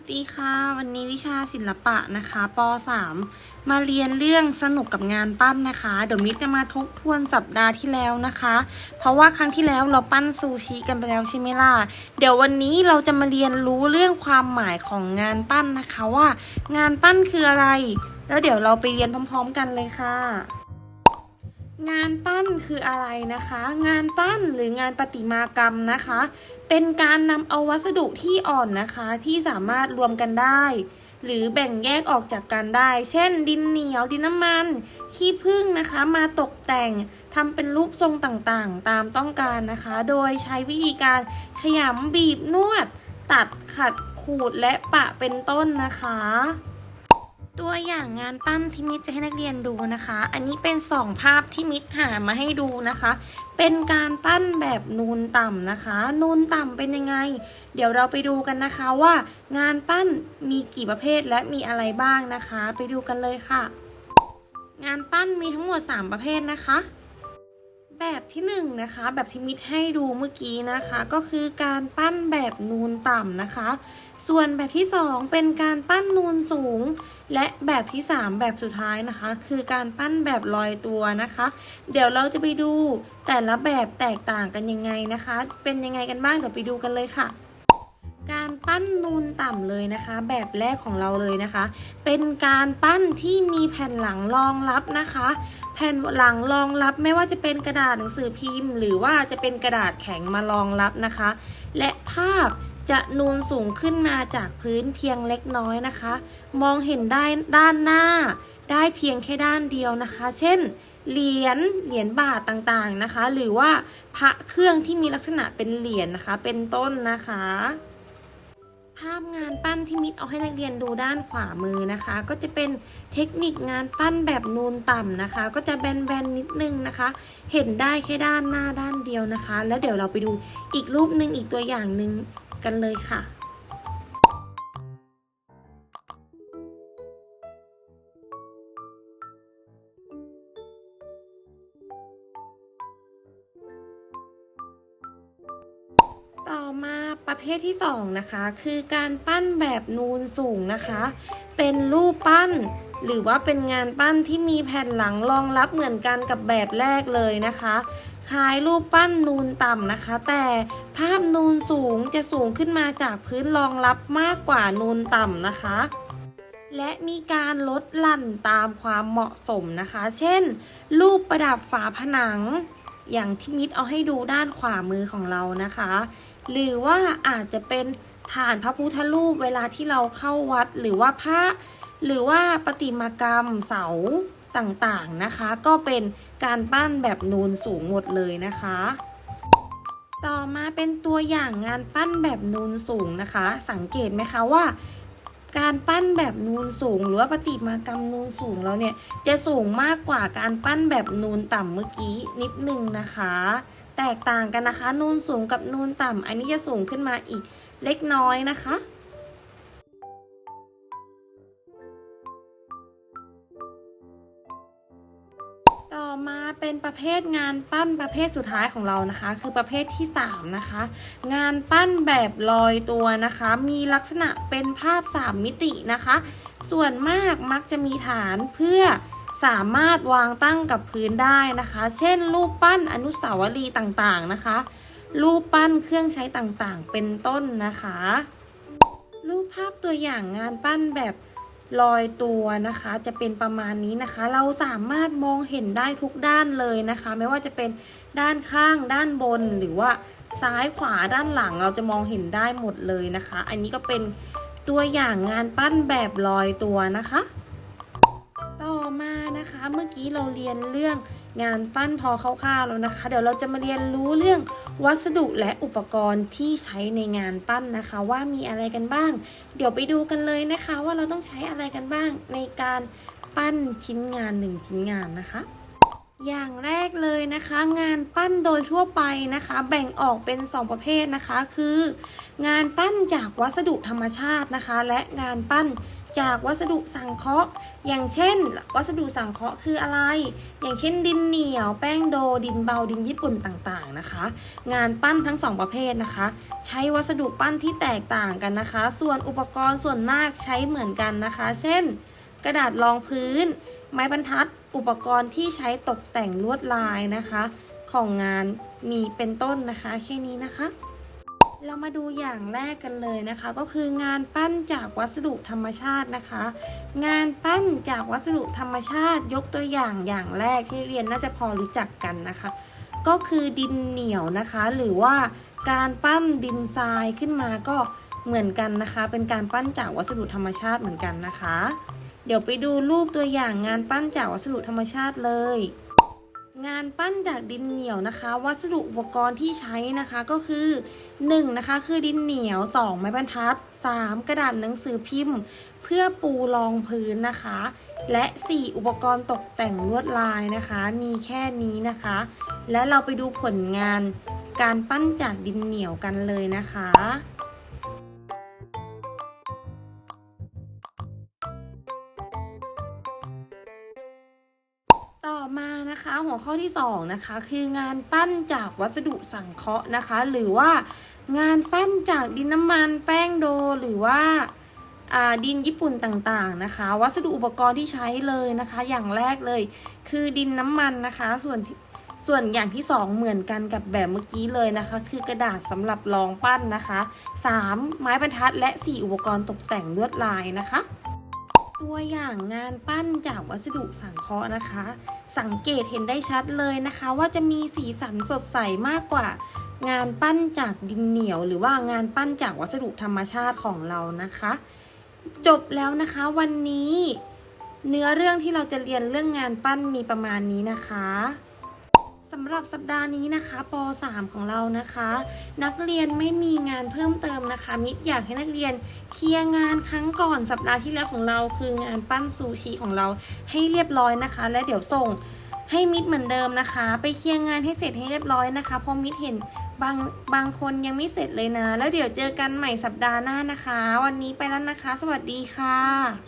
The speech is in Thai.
วัสดีค่ะ วันนี้วิชาศิลปะนะคะป .3 มาเรียนเรื่องสนุกกับงานปั้นนะคะ เดี๋ยวมิตรจะมาทบทวนสัปดาห์ที่แล้วนะคะ เพราะว่าครั้งที่แล้วเราปั้นซูชิกันไปแล้วใช่ไหมล่ะ เดี๋ยววันนี้เราจะมาเรียนรู้เรื่องความหมายของงานปั้นนะคะว่า งานปั้นคืออะไร แล้วเดี๋ยวเราไปเรียนพร้อม ๆ กันเลยค่ะ งานปั้นคืออะไรนะคะ งานปั้นหรืองานประติมากรรมนะคะ เป็นการนำเอาวัสดุที่อ่อนนะคะที่สามารถรวมกันได้ หรือแบ่งแยกออกจากกันได้ เช่น ดินเหนียวดินน้ำมัน ขี้ผึ้งนะคะ มาตกแต่งทำเป็นรูปทรงต่างๆ ตามต้องการนะคะ โดยใช้วิธีการขยำบีบนวด ตัดขัดขูดและปะเป็นต้นนะคะ ตัวอย่างงานปั้นที่มิตรจะให้นักเรียนดูนะคะ อันนี้เป็นสองภาพที่มิตรหามาให้ดูนะคะ เป็นการปั้นแบบนูนต่ำนะคะ นูนต่ำเป็นยังไง เดี๋ยวเราไปดูกันนะคะว่า งานปั้นมีกี่ประเภทและมีอะไรบ้างนะคะ ไปดูกันเลยค่ะ งานปั้นมีทั้งหมด 3 ประเภทนะคะ แบบที่1นงนะคะ แบบที่มิตรให้ดูเมื่อกี้นะคะ ก็คือการปั้นแบบนูนต่ำนะคะ ส่วนแบบที่ 2 เป็นการปั้นนูนสูง และแบบที่ 3 แบบสุดท้ายนะคะ คือการปั้นแบบลอยตัวนะคะ เดี๋ยวเราจะไปดูแต่ละแบบแตกต่างกันยังไงนะคะ เป็นยังไงกันบ้างเดี๋ยวไปดูกันเลยค่ะ การปั้นนูนต่ำเลยนะคะ แบบแรกของเราเลยนะคะ เป็นการปั้นที่มีแผ่นหลังรองรับนะคะ แผ่นหลังรองรับไม่ว่าจะเป็นกระดาษหนังสือพิมพ์ หรือว่าจะเป็นกระดาษแข็งมารองรับนะคะ และภาพ จะนูนสูงขึ้นมาจากพื้นเพียงเล็กน้อยนะคะ มองเห็นได้ด้านหน้า ได้เพียงแค่ด้านเดียวนะคะ เช่น เหรียญ เหรียญบาทต่างๆนะคะ หรือว่าพระเครื่องที่มีลักษณะเป็นเหรียญนะคะ เป็นต้นนะคะ ภาพงานปั้นที่มิตรเอาให้นักเรียนดูด้านขวามือนะคะ ก็จะเป็นเทคนิคงานปั้นแบบนูนต่ำนะคะ ก็จะแบนๆนิดนึงนะคะ เห็นได้แค่ด้านหน้าด้านเดียวนะคะ แล้วเดี๋ยวเราไปดูอีกรูปหนึ่งอีกตัวอย่างหนึ่ง กันเลยค่ะต่อมาประเภทที่สองนะคะ คือการปั้นแบบนูนสูงนะคะ เป็นรูปปั้น หรือว่าเป็นงานปั้นที่มีแผ่นหลังรองรับเหมือนกันกับแบบแรกเลยนะคะคล้ายรูปปั้นนูนต่ำนะคะ แต่ภาพนูนสูงจะสูงขึ้นมาจากพื้นรองรับมากกว่านูนต่ำนะคะ และมีการลดหลั่นตามความเหมาะสมนะคะ เช่น รูปประดับฝาผนัง อย่างที่มิดเอาให้ดูด้านขวามือของเรานะคะ หรือว่าอาจจะเป็นฐานพระพุทธรูปเวลาที่เราเข้าวัดหรือว่าพระ หรือว่าประติมากรรมเสาต่างๆนะคะ ก็เป็นการปั้นแบบนูนสูงหมดเลยนะคะ ต่อมาเป็นตัวอย่างงานปั้นแบบนูนสูงนะคะ สังเกตไหมคะว่า การปั้นแบบนูนสูง หรือว่าประติมากรรมนูนสูงเราเนี่ยจะสูงมากกว่าการปั้นแบบนูนต่ำเมื่อกี้นิดนึงนะคะ แตกต่างกันนะคะ นูนสูงกับนูนต่ำอันนี้จะสูงขึ้นมาอีกเล็กน้อยนะคะ มาเป็นประเภทงานปั้นประเภทสุดท้ายของเรานะคะ คือประเภทที่ 3 นะคะ งานปั้นแบบลอยตัวนะคะ มีลักษณะเป็นภาพ 3 มิตินะคะ ส่วนมากมักจะมีฐานเพื่อสามารถวางตั้งกับพื้นได้นะคะ เช่น รูปปั้นอนุสาวรีย์ต่างๆนะคะ รูปปั้นเครื่องใช้ต่างๆ เป็นต้นนะคะ รูปภาพตัวอย่างงานปั้นแบบ ลอยตัวนะคะจะเป็นประมาณนี้นะคะ เราสามารถมองเห็นได้ทุกด้านเลยนะคะ ไม่ว่าจะเป็นด้านข้างด้านบนหรือว่าซ้ายขวาด้านหลังเราจะมองเห็นได้หมดเลยนะคะ อันนี้ก็เป็นตัวอย่างงานปั้นแบบลอยตัวนะคะ ต่อมานะคะเมื่อกี้เราเรียนเรื่อง งานปั้นพอคร่าวๆแล้วนะคะ เดี๋ยวเราจะมาเรียนรู้เรื่องวัสดุและอุปกรณ์ที่ใช้ในงานปั้นนะคะ ว่ามีอะไรกันบ้าง เดี๋ยวไปดูกันเลยนะคะ ว่าเราต้องใช้อะไรกันบ้าง ในการปั้นชิ้นงานหนึ่งชิ้นงานนะคะ อย่างแรกเลยนะคะ งานปั้นโดยทั่วไปนะคะ แบ่งออกเป็น 2 ประเภทนะคะ คือ งานปั้นจากวัสดุธรรมชาตินะคะ และงานปั้น จากวัสดุสังเคราะห์ อย่างเช่น วัสดุสังเคราะห์คืออะไร อย่างเช่น ดินเหนียว แป้งโด ดินเบา ดินญี่ปุ่นต่างๆนะคะ งานปั้นทั้งสองประเภทนะคะ ใช้วัสดุปั้นที่แตกต่างกันนะคะ ส่วนอุปกรณ์ส่วนมากใช้เหมือนกันนะคะ เช่น กระดาษรองพื้น ไม้บรรทัด อุปกรณ์ที่ใช้ตกแต่งลวดลายนะคะ ของงานมีเป็นต้นนะคะ แค่นี้นะคะ เรามาดูอย่างแรกกันเลยนะคะ ก็คืองานปั้นจากวัสดุธรรมชาตินะคะ งานปั้นจากวัสดุธรรมชาติ ยกตัวอย่างอย่างแรกที่เรียนน่าจะพอรู้จักกันนะคะ ก็คือดินเหนียวนะคะ หรือว่าการปั้นดินทรายขึ้นมาก็เหมือนกันนะคะ เป็นการปั้นจากวัสดุธรรมชาติเหมือนกันนะคะ เดี๋ยวไปดูรูปตัวอย่างงานปั้นจากวัสดุธรรมชาติเลย งานปั้นจากดินเหนียวนะคะ วัสดุอุปกรณ์ที่ใช้นะคะก็คือ 1. นะคะคือดินเหนียว 2. ไม้บรรทัด 3. กระดาษหนังสือพิมพ์ เพื่อปูรองพื้นนะคะ และ 4. อุปกรณ์ตกแต่งลวดลายนะคะ มีแค่นี้นะคะ และเราไปดูผลงานการปั้นจากดินเหนียวกันเลยนะคะ หัวข้อที่2นะคะคืองานปั้นจากวัสดุสังเคราะห์นะคะ หรือว่างานปั้นจากดินน้ำมันแป้งโดหรือว่าดินญี่ปุ่นต่างๆนะคะ วัสดุอุปกรณ์ที่ใช้เลยนะคะ อย่างแรกเลย คือดินน้ำมันนะคะ ส่วนส่วนอย่างที่ 2 เหมือนกันกับแบบเมื่อกี้เลยนะคะ คือกระดาษสำหรับรองปั้นนะคะ 3. ไม้บรรทัดและ 4 อุปกรณ์ตกแต่งลวดลายนะคะ ตัวอย่างงานปั้นจากวัสดุสังเคราะห์นะคะ สังเกตเห็นได้ชัดเลยนะคะ ว่าจะมีสีสันสดใสมากกว่า งานปั้นจากดินเหนียว หรือว่างานปั้นจากวัสดุธรรมชาติของเรานะคะ จบแล้วนะคะวันนี้ เนื้อเรื่องที่เราจะเรียนเรื่องงานปั้นมีประมาณนี้นะคะ สำหรับสัปดาห์นี้นะคะป .3 ของเรานะคะ นักเรียนไม่มีงานเพิ่มเติมนะคะ มิตรอยากให้นักเรียนเคลียร์งานครั้งก่อนสัปดาห์ที่แล้วของเราคืองานปั้นซูชิของเราให้เรียบร้อยนะคะ และเดี๋ยวส่งให้มิตรเหมือนเดิมนะคะ ไปเคลียร์งานให้เสร็จให้เรียบร้อยนะคะเพราะมิตรเห็นบางบางคนยังไม่เสร็จเลยนะ แล้วเดี๋ยวเจอกันใหม่สัปดาห์หน้านะคะ วันนี้ไปแล้วนะคะ สวัสดีค่ะ